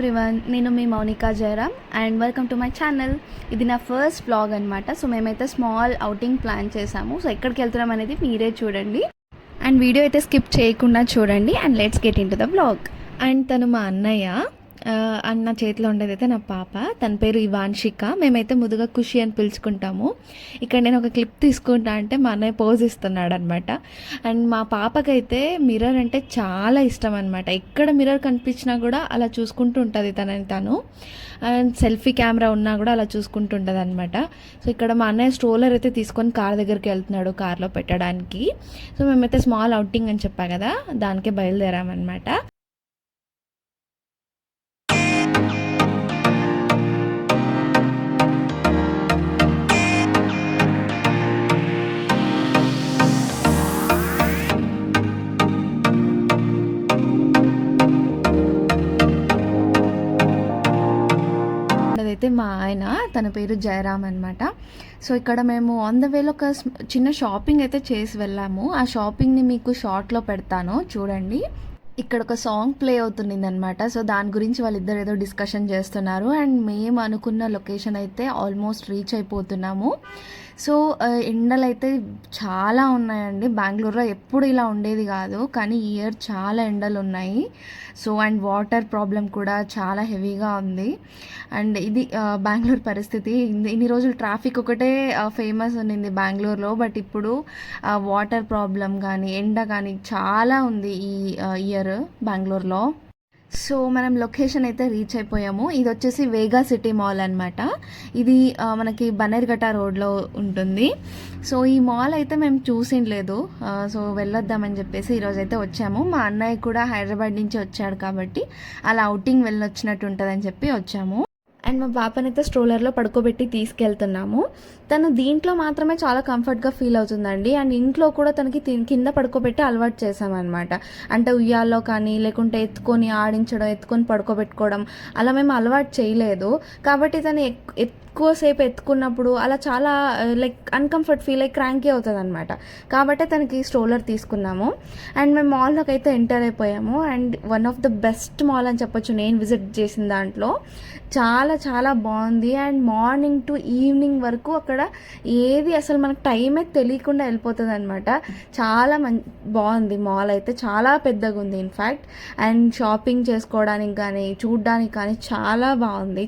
Everyone నేను మీ Mounika Jayaram and welcome to my channel ఇది నా ఫస్ట్ బ్లాగ్ అనమాట సో మేమైతే స్మాల్ అవుటింగ్ ప్లాన్ చేసాము. సో ఎక్కడికి వెళ్తున్నాం అనేది మీరే చూడండి. అండ్ వీడియో అయితే స్కిప్ చేయకుండా చూడండి. And let's get into the vlog and తను మా అన్నయ్య. అండ్ అన్న చేతిలో ఉండేది అయితే నా పాప. తన పేరు ఇవాన్షిక. మేమైతే ముదుగా ఖుషి అని పిలుచుకుంటాము. ఇక్కడ నేను ఒక క్లిప్ తీసుకుంటా అంటే మా అన్నయ్య పోజ్ ఇస్తున్నాడు అనమాట అండ్ మా పాపకైతే మిర్రర్ అంటే చాలా ఇష్టం అనమాట ఎక్కడ మిర్రర్ కనిపించినా కూడా అలా చూసుకుంటూ ఉంటుంది తనని తను. అండ్ సెల్ఫీ కెమెరా ఉన్నా కూడా అలా చూసుకుంటూ ఉంటుంది అనమాట సో ఇక్కడ మా అన్నయ్య స్ట్రోలర్ అయితే తీసుకొని కార్ దగ్గరికి వెళ్తున్నాడు కార్లో పెట్టడానికి. సో మేమైతే స్మాల్ అవుటింగ్ అని చెప్పా కదా దానికే బయలుదేరామన్నమాట. అయితే మా ఆయన తన పేరు జయరామ్ అనమాట సో ఇక్కడ మేము ఆన్ ద వేలో ఒక చిన్న షాపింగ్ అయితే చేసి వెళ్ళాము. ఆ షాపింగ్ని మీకు షార్ట్లో పెడతాను. చూడండి. ఇక్కడ ఒక సాంగ్ ప్లే అవుతుంది అనమాట సో దాని గురించి వాళ్ళిద్దరు ఏదో డిస్కషన్ చేస్తున్నారు. అండ్ మేము అనుకున్న లొకేషన్ అయితే ఆల్మోస్ట్ రీచ్ అయిపోతున్నాము. సో ఎండలైతే ఎండలు అయితే చాలా ఉన్నాయండి. బెంగళూరులో ఎప్పుడు ఇలా ఉండేది కాదు. కానీ ఈ ఇయర్ చాలా ఎండలు ఉన్నాయి సో అండ్ వాటర్ ప్రాబ్లం కూడా చాలా హెవీగా ఉంది. అండ్ ఇది బెంగళూరు పరిస్థితి. ఇన్ని- ఇన్ని రోజులు ట్రాఫిక్ ఒకటే ఫేమస్ ఉన్నింది బెంగళూరులో. బట్ ఇప్పుడు వాటర్ ప్రాబ్లం కానీ ఎండ కానీ చాలా ఉంది ఈ ఇయర్ బెంగళూరులో. సో మనం లొకేషన్ అయితే రీచ్ అయిపోయాము. ఇది వచ్చేసి వేగా సిటీ మాల్ అనమాట ఇది మనకి బనేర్ఘట్ట రోడ్లో ఉంటుంది. సో ఈ మాల్ అయితే మేము చూసిండలేదు సో వెళ్ళొద్దామని చెప్పేసి ఈరోజు అయితే వచ్చాము. మా అన్నయ్య కూడా హైదరాబాద్ నుంచి వచ్చాడు కాబట్టి అలా అవుటింగ్ వెళ్ళొచ్చినట్టు ఉంటుందని చెప్పి వచ్చాము. అండ్ మా పాపనైతే స్ట్రోలర్లో పడుకోబెట్టి తీసుకెళ్తున్నాము. తను దీంట్లో మాత్రమే చాలా కంఫర్ట్గా ఫీల్ అవుతుందండి. అండ్ ఇంట్లో కూడా తనకి కింద పడుకోబెట్టి అలవాటు చేసామన్నమాట అంటే ఉయ్యాల్లో కానీ లేకుంటే ఎత్తుకొని ఆడించడం ఎత్తుకొని పడుకోబెట్టుకోవడం అలా మేము అలవాటు చేయలేదు. కాబట్టి తను ఎక్- ఎక్కువసేపు ఎత్తుకున్నప్పుడు అలా చాలా లైక్ అన్కంఫర్ట్ ఫీల్ అయ్యి క్రాంకీ అవుతుంది అనమాట కాబట్టి తనకి స్ట్రోలర్ తీసుకున్నాము. అండ్ మేము మాల్లోకి అయితే ఎంటర్ అయిపోయాము. And one of the best mall అని చెప్పొచ్చు నేను విజిట్ చేసిన దాంట్లో. చాలా చాలా బాగుంది. అండ్ మార్నింగ్ టు ఈవినింగ్ వరకు అక్కడ ఏది అసలు మనకు టైమే తెలియకుండా వెళ్ళిపోతుంది అనమాట చాలా మం బాగుంది. మాల్ అయితే చాలా పెద్దగా ఉంది ఇన్ఫ్యాక్ట్ అండ్ షాపింగ్ చేసుకోవడానికి కానీ చూడడానికి కానీ చాలా బాగుంది.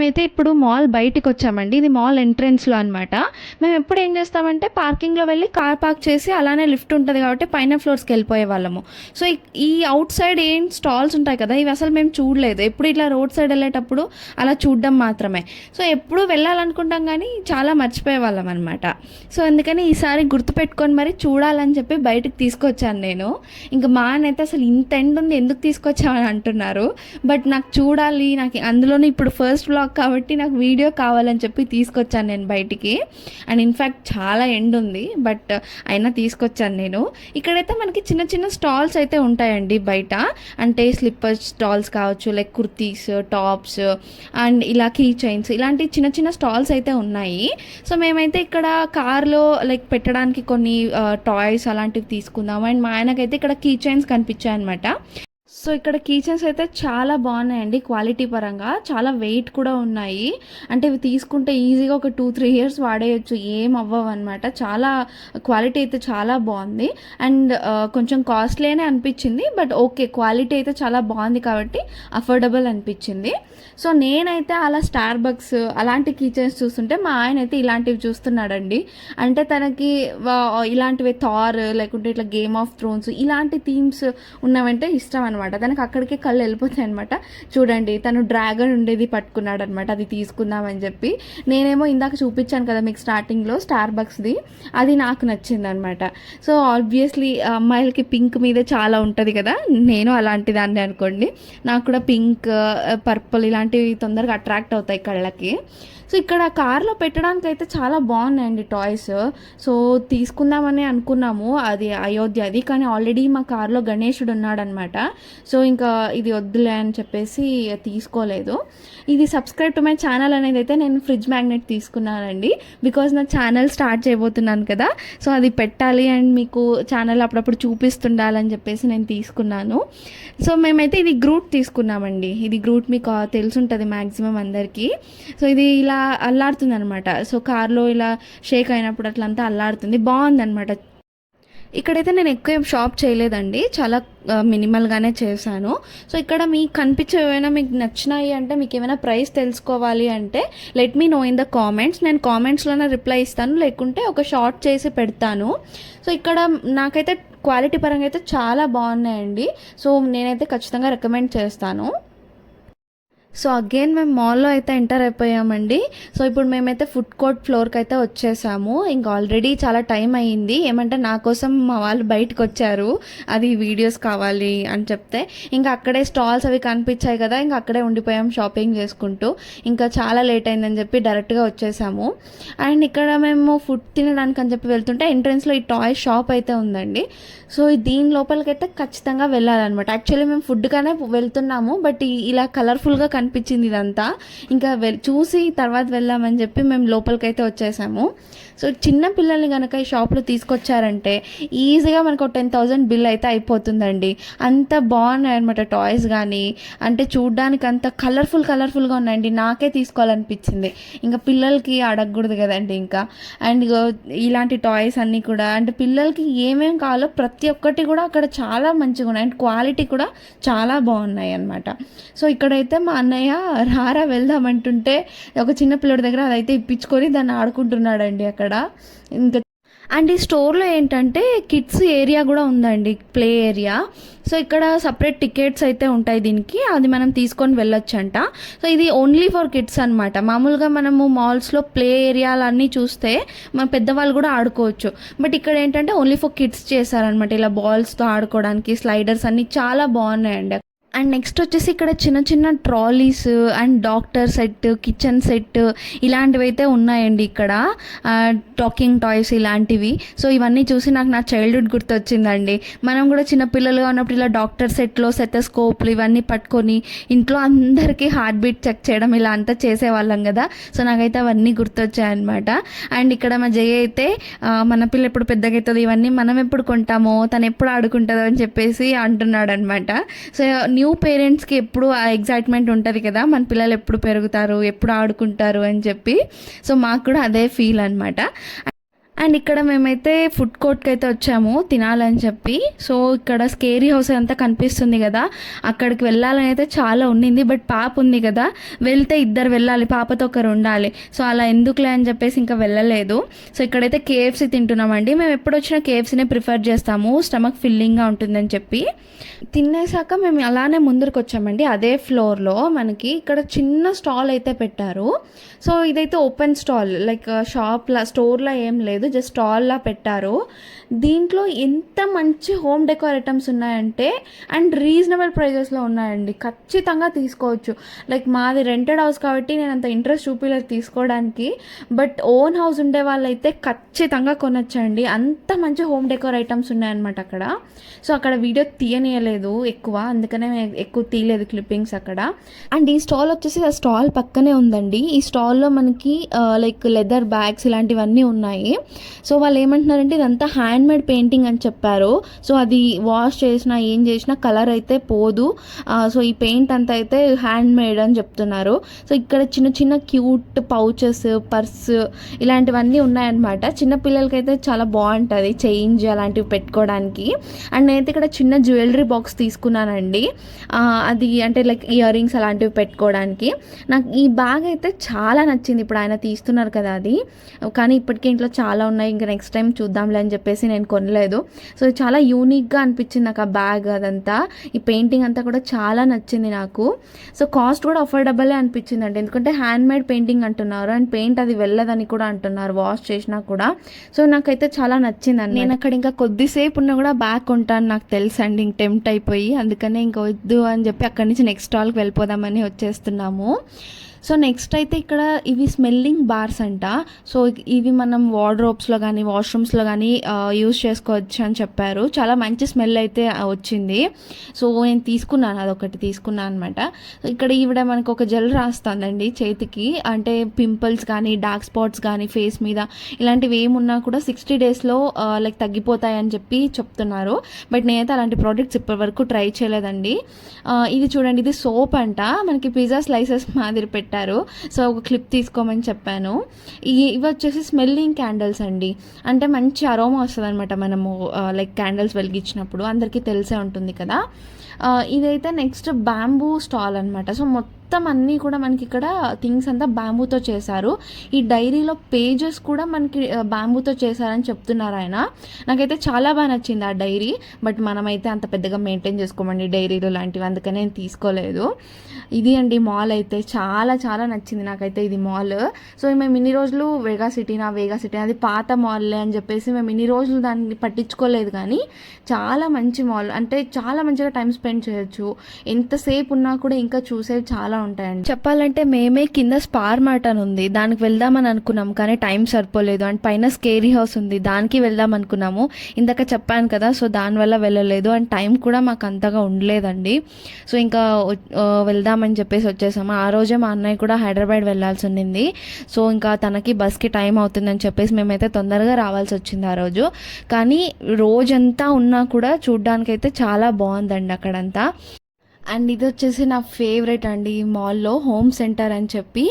మేమైతే ఇప్పుడు మాల్ బయటికి వచ్చామండి. ఇది మాల్ ఎంట్రన్స్లో అనమాట మేము ఎప్పుడు ఏం చేస్తామంటే పార్కింగ్లో వెళ్ళి కార్ పార్క్ చేసి అలానే లిఫ్ట్ ఉంటుంది కాబట్టి పైన ఫ్లోర్స్కి వెళ్ళిపోయే వాళ్ళము. సో ఈ- అవుట్ సైడ్ ఏం స్టాల్స్ ఉంటాయి కదా ఇవి అసలు మేము చూడలేదు. ఎప్పుడు ఇట్లా రోడ్ సైడ్ వెళ్ళేటప్పుడు అలా చూడడం మాత్రమే. సో ఎప్పుడు వెళ్ళాలనుకుంటాం కానీ చాలా మర్చిపోయే వాళ్ళం అనమాట సో అందుకని ఈసారి గుర్తుపెట్టుకొని మరి చూడాలని చెప్పి బయటకు తీసుకొచ్చాను నేను. ఇంకా మా అయితే అసలు ఇంత ఎండ్ ఉంది ఎందుకు తీసుకొచ్చామని అంటున్నారు. బట్ నాకు చూడాలి నాకు అందులోనే ఇప్పుడు ఫస్ట్ బ్లాగ్ కాబట్టి నాకు వీడియో కావాలని చెప్పి తీసుకొచ్చాను నేను బయటికి. అండ్ ఇన్ఫ్యాక్ట్ చాలా ఎండ్ ఉంది బట్ అయినా తీసుకొచ్చాను నేను. ఇక్కడైతే మనకి చిన్న చిన్న స్టాల్స్ అయితే ఉంటాయండి బయట. అంటే స్లిప్పర్స్ స్టాల్స్ కావచ్చు లైక్ కుర్తీస్ టాప్స్ అండ్ ఇలా కీ చైన్స్ ఇలాంటి చిన్న చిన్న స్టాల్స్ అయితే ఉన్నాయి. సో మేమైతే ఇక్కడ కార్లో లైక్ పెట్టడానికి కొన్ని టాయ్స్ అలాంటివి తీసుకుందాం. అండ్ మా ఆయనకైతే ఇక్కడ కీ చైన్స్ కనిపించాయి అనమాట సో ఇక్కడ కిచెన్స్ అయితే చాలా బాగున్నాయండి క్వాలిటీ పరంగా. చాలా వెయిట్ కూడా ఉన్నాయి. అంటే ఇవి తీసుకుంటే ఈజీగా ఒక టూ త్రీ ఇయర్స్ వాడేయచ్చు. ఏం అవ్వవు అనమాట చాలా క్వాలిటీ అయితే చాలా బాగుంది. అండ్ కొంచెం కాస్ట్లీనే అనిపించింది బట్ ఓకే క్వాలిటీ అయితే చాలా బాగుంది కాబట్టి అఫోర్డబుల్ అనిపించింది. సో నేనైతే అలా స్టార్ బక్స్ అలాంటి కిచెన్స్ చూస్తుంటే మా ఆయన అయితే ఇలాంటివి చూస్తున్నాడండి. అంటే తనకి వా- ఇలాంటివి థార్ లేకుంటే ఇట్లా గేమ్ ఆఫ్ థ్రోన్స్ ఇలాంటి థీమ్స్ ఉన్నవంటే ఇష్టం అనమాట అనమాట. తనకు అక్కడికే కళ్ళు వెళ్ళిపోతాయి అనమాట. చూడండి తను డ్రాగన్ ఉండేది పట్టుకున్నాడు అనమాట. అది తీసుకుందామని చెప్పి. నేనేమో ఇందాక చూపించాను కదా మీకు స్టార్టింగ్లో స్టార్ బక్స్ది అది నాకు నచ్చింది అనమాట. సో ఆబ్వియస్లీ అమ్మాయిలకి పింక్ మీద చాలా ఉంటుంది కదా. నేను అలాంటి దాన్ని అనుకోండి. నాకు కూడా పింక్ పర్పుల్ ఇలాంటివి తొందరగా అట్రాక్ట్ అవుతాయి కళ్ళకి. సో ఇక్కడ కార్లో పెట్టడానికి అయితే చాలా బాగున్నాయండి టాయ్స్. సో తీసుకుందామని అనుకున్నాము. అది అయోధ్య అది. కానీ ఆల్రెడీ మా కార్లో గణేషుడు ఉన్నాడనమాట. సో ఇంకా ఇది వద్దులే అని చెప్పేసి తీసుకోలేదు. ఇది సబ్స్క్రైబ్ టు మై ఛానల్ అనేది అయితే నేను ఫ్రిడ్జ్ మ్యాగ్నెట్ తీసుకున్నానండి. బికాజ్ నా ఛానల్ స్టార్ట్ చేయబోతున్నాను కదా. సో అది పెట్టాలి అండ్ మీకు ఛానల్ అప్పుడప్పుడు చూపిస్తుండాలని చెప్పేసి నేను తీసుకున్నాను. సో మేమైతే ఇది గ్రూట్ తీసుకున్నామండి. ఇది గ్రూట్ మీకు తెలుసుంటుంది మ్యాక్సిమం అందరికీ. సో ఇది ఇలా అల్లాడుతుంది అనమాట సో కార్లో ఇలా షేక్ అయినప్పుడు అట్లంతా అల్లాడుతుంది. బాగుందనమాట ఇక్కడైతే నేను ఎక్కువ ఏం షాప్ చేయలేదండి. చాలా మినిమల్గానే చేశాను. సో ఇక్కడ మీకు కనిపించే ఏమైనా మీకు నచ్చినాయి అంటే మీకు ఏమైనా ప్రైస్ తెలుసుకోవాలి అంటే let me know in the comments. నేను కామెంట్స్లోనే రిప్లై ఇస్తాను. లేకుంటే ఒక షార్ట్ చేసి పెడతాను. సో ఇక్కడ నాకైతే క్వాలిటీ పరంగా అయితే చాలా బాగున్నాయండి. సో నేనైతే ఖచ్చితంగా రికమెండ్ చేస్తాను. సో అగైన్ మేము మాల్లో అయితే ఎంటర్ అయిపోయామండి. సో ఇప్పుడు మేమైతే ఫుడ్ కోర్ట్ ఫ్లోర్కి అయితే వచ్చేసాము. ఇంకా ఆల్రెడీ చాలా టైం అయ్యింది. ఏమంటే నా కోసం మా వాళ్ళు బయటకు వచ్చారు అది వీడియోస్ కావాలి అని చెప్తే. ఇంకా అక్కడే స్టాల్స్ అవి కనిపించాయి కదా ఇంకా అక్కడే ఉండిపోయాం షాపింగ్ చేసుకుంటూ. ఇంకా చాలా లేట్ అయిందని చెప్పి డైరెక్ట్గా వచ్చేసాము. అండ్ ఇక్కడ మేము ఫుడ్ తినడానికి అని చెప్పి వెళ్తుంటే ఎంట్రన్స్లో ఈ టాయ్ షాప్ అయితే ఉందండి. సో దీని లోపలికైతే ఖచ్చితంగా వెళ్ళాలన్నమాట. యాక్చువల్లీ మేము ఫుడ్గానే వెళ్తున్నాము బట్ ఇలా కలర్ఫుల్గా కనిపించింది ఇదంతా. ఇంకా వె చూసి తర్వాత వెళ్దామని చెప్పి మేము లోపలికైతే వచ్చేసాము. సో చిన్న పిల్లల్ని కనుక ఈ షాప్లో తీసుకొచ్చారంటే ఈజీగా మనకు టెన్ థౌజండ్ బిల్ అయితే అయిపోతుందండి. అంత బాగున్నాయి అనమాట టాయ్స్ కానీ అంటే చూడ్డానికి అంత కలర్ఫుల్ కలర్ఫుల్గా ఉన్నాయండి. నాకే తీసుకోవాలనిపించింది. ఇంకా పిల్లలకి అడగకూడదు కదండి ఇంకా. అండ్ ఇలాంటి టాయ్స్ అన్నీ కూడా అంటే పిల్లలకి ఏమేం కావాలో ప్రతి ఒక్కటి కూడా అక్కడ చాలా మంచిగా ఉన్నాయి అండ్ క్వాలిటీ కూడా చాలా బాగున్నాయి అనమాట సో ఇక్కడైతే మా అన్నయ్య రారా వెళ్దామంటుంటే ఒక చిన్న పిల్లడి దగ్గర అదైతే ఇప్పించుకొని దాన్ని ఆడుకుంటున్నాడండి అక్కడ. ఇంకా అండ్ ఈ స్టోర్లో ఏంటంటే కిడ్స్ ఏరియా కూడా ఉందండి ప్లే ఏరియా. సో ఇక్కడ సపరేట్ టికెట్స్ అయితే ఉంటాయి దీనికి అది మనం తీసుకొని వెళ్ళొచ్చంట. సో ఇది ఓన్లీ ఫర్ కిడ్స్ అనమాట మామూలుగా మనము మాల్స్లో ప్లే ఏరియాలన్నీ చూస్తే మన పెద్దవాళ్ళు కూడా ఆడుకోవచ్చు. బట్ ఇక్కడ ఏంటంటే ఓన్లీ ఫర్ కిడ్స్ చేశారనమాట ఇలా బాల్స్తో ఆడుకోవడానికి స్లైడర్స్ అన్నీ చాలా బాగున్నాయండి. అండ్ నెక్స్ట్ వచ్చేసి ఇక్కడ చిన్న చిన్న trolleys and doctor set kitchen set ఇలాంటివి అయితే ఉన్నాయండి ఇక్కడ. టాకింగ్ టాయ్స్ ఇలాంటివి. సో ఇవన్నీ చూసి నాకు నా చైల్డ్హుడ్ గుర్తొచ్చిందండి. మనం కూడా చిన్న పిల్లలుగా ఉన్నప్పుడు ఇలా డాక్టర్ సెట్లో సెటస్కోప్లు ఇవన్నీ పట్టుకొని ఇంట్లో అందరికీ హార్ట్ బీట్ చెక్ చేయడం ఇలా అంతా చేసేవాళ్ళం కదా. సో నాకైతే అవన్నీ గుర్తొచ్చాయన్నమాట. అండ్ ఇక్కడ మా జయ అయితే మన పిల్ల ఎప్పుడు పెద్దగా అవుతుంది ఇవన్నీ మనం ఎప్పుడు కొంటామో తను ఎప్పుడు ఆడుకుంటుందో అని చెప్పేసి అంటున్నాడు అనమాట సో న్యూ పేరెంట్స్కి ఎప్పుడు ఆ ఎగ్జైట్మెంట్ ఉంటుంది కదా మన పిల్లలు ఎప్పుడు పెరుగుతారు ఎప్పుడు ఆడుకుంటారు అని చెప్పి. సో మాకు కూడా అదే ఫీల్ అనమాట అండ్ ఇక్కడ మేమైతే ఫుడ్ కోర్ట్కి అయితే వచ్చాము తినాలని చెప్పి. సో ఇక్కడ స్కేరీ హౌస్ అంతా కనిపిస్తుంది కదా అక్కడికి వెళ్ళాలని అయితే చాలా ఉండింది. బట్ పాప ఉంది కదా వెళ్తే ఇద్దరు వెళ్ళాలి పాపతో ఒకరు ఉండాలి. సో అలా ఎందుకులే అని చెప్పేసి ఇంకా వెళ్ళలేదు. సో ఇక్కడైతే కేఎఫ్సీ తింటున్నామండి. మేము ఎప్పుడు వచ్చినా కేఎఫ్సీనే ప్రిఫర్ చేస్తాము స్టమక్ ఫిల్లింగ్గా ఉంటుందని చెప్పి. తినేసాక మేము అలానే ముందరికి వచ్చామండి అదే ఫ్లోర్లో. మనకి ఇక్కడ చిన్న స్టాల్ అయితే పెట్టారు. సో ఇదైతే ఓపెన్ స్టాల్ లైక్ షాప్లా స్టోర్లో ఏం లేదు. జస్ట్ స్టాల్లా పెట్టారు దీంట్లో ఎంత మంచి హోమ్ డెకోర్ ఐటమ్స్ ఉన్నాయంటే అండ్ రీజనబుల్ ప్రైజెస్లో ఉన్నాయండి. ఖచ్చితంగా తీసుకోవచ్చు. లైక్ మాది రెంటెడ్ హౌస్ కాబట్టి నేను అంత ఇంట్రెస్ట్ చూపించలేదు తీసుకోవడానికి బట్ ఓన్ హౌస్ ఉండే వాళ్ళైతే ఖచ్చితంగా కొనొచ్చండి. అంత మంచి హోమ్ డెకోర్ ఐటమ్స్ ఉన్నాయన్నమాట అక్కడ. సో అక్కడ వీడియో తీయనీయలేదు ఎక్కువ. అందుకనే ఎక్కువ తీయలేదు క్లిప్పింగ్స్ అక్కడ. అండ్ ఈ స్టాల్ వచ్చేసి ఆ స్టాల్ పక్కనే ఉందండి. ఈ స్టాల్లో మనకి లైక్ లెదర్ బ్యాగ్స్ ఇలాంటివన్నీ ఉన్నాయి. సో వాళ్ళు ఏమంటున్నారంటే ఇదంతా హ్యాండ్ మేడ్ పెయింటింగ్ అని చెప్పారు. సో అది వాష్ చేసినా ఏం చేసినా కలర్ అయితే పోదు. సో ఈ పెయింట్ అంతా అయితే హ్యాండ్ మేడ్ అని చెప్తున్నారు. సో ఇక్కడ చిన్న చిన్న క్యూట్ పౌచెస్ పర్స్ ఇలాంటివన్నీ ఉన్నాయన్నమాట. చిన్న పిల్లలకైతే చాలా బాగుంటుంది చేంజ్ అలాంటివి పెట్టుకోవడానికి. అండ్ నేనైతే ఇక్కడ చిన్న జ్యువెలరీ బాక్స్ తీసుకున్నానండి. అది అంటే లైక్ ఇయర్ రింగ్స్ అలాంటివి పెట్టుకోవడానికి. నాకు ఈ బ్యాగ్ అయితే చాలా నచ్చింది. ఇప్పుడు ఆయన తీస్తున్నారు కదా అది. కానీ ఇప్పటికే ఇంట్లో చాలా ఉన్నాయి. ఇంకా నెక్స్ట్ టైం చూద్దాంలే అని చెప్పేసి నేను కొనలేదు. సో ఇది చాలా యూనిక్గా అనిపించింది నాకు ఆ బ్యాగ్ అదంతా. ఈ పెయింటింగ్ అంతా కూడా చాలా నచ్చింది నాకు. సో కాస్ట్ కూడా అఫోర్డబులే అనిపించింది అండి ఎందుకంటే హ్యాండ్ మేడ్ పెయింటింగ్ అంటున్నారు. అండ్ పెయింట్ అది వెళ్ళదని కూడా అంటున్నారు. వాష్ చేసినా కూడా. సో నాకైతే చాలా నచ్చింది అండి నేను అక్కడ ఇంకా కొద్దిసేపు ఉన్నా కూడా బ్యాగ్ కొంటాను నాకు తెలుసు అండి ఇంక టెంప్ట్ అయిపోయి. అందుకనే ఇంకా వద్దు అని చెప్పి అక్కడి నుంచి నెక్స్ట్ స్టాల్కి వెళ్ళిపోదామని వచ్చేస్తున్నాము. సో నెక్స్ట్ అయితే ఇక్కడ ఇవి స్మెల్లింగ్ బార్స్ అంట. సో ఇవి మనం వార్డ్రోబ్స్లో కానీ వాష్రూమ్స్లో కానీ యూస్ చేసుకోవచ్చు అని చెప్పారు. చాలా మంచి స్మెల్ అయితే వచ్చింది. సో నేను తీసుకున్నాను అదొకటి తీసుకున్నాను అనమాట ఇక్కడ ఈవిడ మనకు ఒక జెల్ రాస్తుందండి చేతికి. అంటే పింపుల్స్ కానీ డార్క్ స్పాట్స్ కానీ ఫేస్ మీద ఇలాంటివి ఏమున్నా కూడా సిక్స్టీ డేస్లో లైక్ తగ్గిపోతాయని చెప్పి చెప్తున్నారు. బట్ నేనైతే అలాంటి ప్రోడక్ట్స్ ఇప్పటివరకు ట్రై చేయలేదండి. ఇది చూడండి ఇది సోప్ అంట. మనకి పిజ్జా స్లైసెస్ మాదిరి పెట్టి పెట్టారు. సో ఒక క్లిప్ తీసుకోమని చెప్పాను. ఇవి వచ్చేసి స్మెల్లింగ్ క్యాండిల్స్ అండి. అంటే మంచి అరోమా వస్తుంది అనమాట మనము లైక్ క్యాండిల్స్ వెలిగించినప్పుడు. అందరికీ తెలిసే ఉంటుంది కదా. ఇదైతే నెక్స్ట్ బ్యాంబూ స్టాల్ అనమాట సో మొత్తం అన్నీ కూడా మనకి ఇక్కడ థింగ్స్ అంతా బ్యాంబూతో చేశారు. ఈ డైరీలో పేజెస్ కూడా మనకి బ్యాంబూతో చేశారని చెప్తున్నారు ఆయన. నాకైతే చాలా బాగా నచ్చింది ఆ డైరీ. బట్ మనమైతే అంత పెద్దగా మెయింటైన్ చేసుకోమండి డైరీలు లాంటివి. అందుకని నేను తీసుకోలేదు. ఇది అండి మాల్ అయితే. చాలా చాలా నచ్చింది నాకైతే ఇది మాల్. సో మేము ఇన్ని రోజులు వేగా సిటీ నా వేగా సిటీ అది పాత మాల్లే అని చెప్పేసి మేము ఇన్ని రోజులు దాన్ని పట్టించుకోలేదు కానీ చాలా మంచి మాల్. అంటే చాలా మంచిగా టైం స్పెండ్ చేయొచ్చు. ఎంతసేపు ఉన్నా కూడా ఇంకా చూసేవి చాలా ఉంటాయండి. చెప్పాలంటే మేమే కింద స్పార్ మార్ట్ అని ఉంది. దానికి వెళ్దామని అనుకున్నాం కానీ టైం సరిపోలేదు. అండ్ పైన స్కేరీ హౌస్ ఉంది. దానికి వెళ్దాం అనుకున్నాము. ఇందాక చెప్పాను కదా సో దానివల్ల వెళ్ళలేదు. అండ్ టైం కూడా మాకు అంతగా ఉండలేదండి. సో ఇంకా వెళ్దామని చెప్పేసి వచ్చేసాము. ఆ రోజే మా అన్నయ్య కూడా హైదరాబాద్ వెళ్ళాల్సి ఉండింది. సో ఇంకా తనకి బస్కి టైం అవుతుందని చెప్పేసి మేమైతే తొందరగా రావాల్సి వచ్చింది ఆ రోజు. కానీ రోజంతా ఉన్నా కూడా చూడ్డానికైతే చాలా బాగుందండి అక్కడంతా. అండ్ ఇది వచ్చేసి నా ఫేవరెట్ అండి ఈ మాల్లో హోమ్ సెంటర్ అని చెప్పి.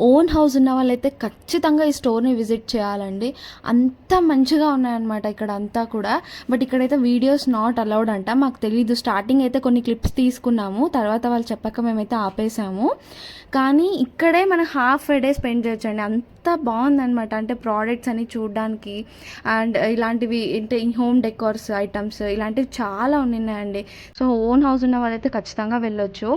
ఓన్ హౌస్ ఉన్న వాళ్ళైతే ఖచ్చితంగా ఈ స్టోర్ని విజిట్ చేయాలండి. అంత మంచిగా ఉన్నాయన్నమాట ఇక్కడ అంతా కూడా. బట్ ఇక్కడైతే వీడియోస్ నాట్ అలౌడ్ అంట. మాకు తెలీదు. స్టార్టింగ్ అయితే కొన్ని క్లిప్స్ తీసుకున్నాము. తర్వాత వాళ్ళు చెప్పక మేమైతే ఆపేసాము. కానీ ఇక్కడే మనం హాఫ్ డే స్పెండ్ చేయొచ్చండి. అంత బాగుందనమాట అంటే ప్రోడక్ట్స్ అని చూడడానికి. అండ్ ఇలాంటివి అంటే హోమ్ డెకోర్స్ ఐటమ్స్ ఇలాంటివి చాలా ఉన్నాయండి. సో ఓన్ హౌస్ ఉన్న వాళ్ళైతే ఖచ్చితంగా ఖచ్చితంగా వెళ్ళొచ్చు.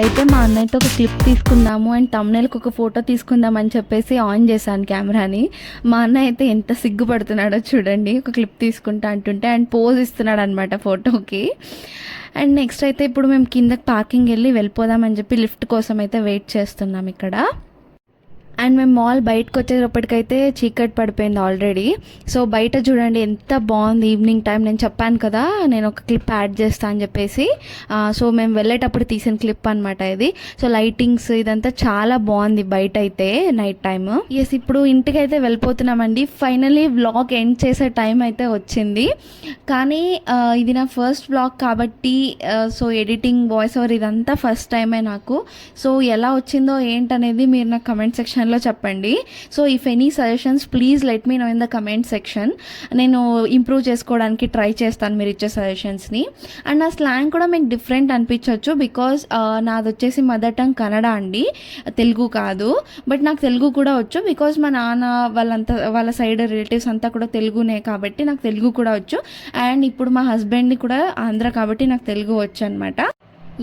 ఇక్కడైతే మా అన్నయ్యతో ఒక క్లిప్ తీసుకుందాము అండ్ తమ్నెల్కి ఒక ఫోటో తీసుకుందాం అని చెప్పేసి ఆన్ చేశాను కెమెరాని. మా అన్నయ్య అయితే ఎంత సిగ్గుపడుతున్నాడో చూడండి. ఒక క్లిప్ తీసుకుంటా అంటుంటే అండ్ పోజ్ ఇస్తున్నాడు అనమాట ఫోటోకి అండ్ నెక్స్ట్ అయితే ఇప్పుడు మేము కిందకి పార్కింగ్ వెళ్ళి వెళ్ళిపోదామని చెప్పి లిఫ్ట్ కోసం అయితే వెయిట్ చేస్తున్నాం ఇక్కడ. అండ్ మేము మాల్ బయటకు వచ్చేటప్పటికైతే చీకటి పడిపోయింది ఆల్రెడీ. సో బయట చూడండి ఎంత బాగుంది ఈవినింగ్ టైం. నేను చెప్పాను కదా నేను ఒక క్లిప్ యాడ్ చేస్తా అని చెప్పేసి. సో మేము వెళ్ళేటప్పుడు తీసిన క్లిప్ అనమాట ఇది. సో లైటింగ్స్ ఇదంతా చాలా బాగుంది బయట అయితే నైట్ టైమ్. ఎస్ ఇప్పుడు ఇంటికి అయితే వెళ్ళిపోతున్నామండి. ఫైనలీ వ్లాగ్ ఎండ్ చేసే టైం అయితే వచ్చింది. కానీ ఇది నా ఫస్ట్ వ్లాగ్ కాబట్టి సో ఎడిటింగ్ వాయిస్ ఓవర్ ఇదంతా ఫస్ట్ టైమే నాకు. సో ఎలా వచ్చిందో ఏంటనేది మీరు నాకు కమెంట్ సెక్షన్ సెక్షన్లో చెప్పండి. So if any suggestions please let me know in the comment section నేను ఇంప్రూవ్ చేసుకోవడానికి ట్రై చేస్తాను మీరు ఇచ్చే సజెషన్స్ని అండ్ నా స్లాంగ్ కూడా మీకు డిఫరెంట్ అనిపించవచ్చు బికాజ్ నాది వచ్చేసి మదర్ టంగ్ కన్నడ అండి. తెలుగు కాదు. బట్ నాకు తెలుగు కూడా వచ్చు బికాజ్ మా నాన్న వాళ్ళంతా వాళ్ళ సైడ్ రిలేటివ్స్ అంతా కూడా తెలుగునే కాబట్టి నాకు తెలుగు కూడా వచ్చు. అండ్ ఇప్పుడు మా హస్బెండ్ని కూడా ఆంధ్ర కాబట్టి నాకు తెలుగు వచ్చు అనమాట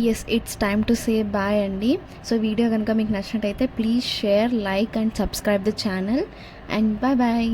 yes it's time to say bye అండి సో వీడియో కనుక మీకు నచ్చినట్టయితే please share like and subscribe the channel and bye bye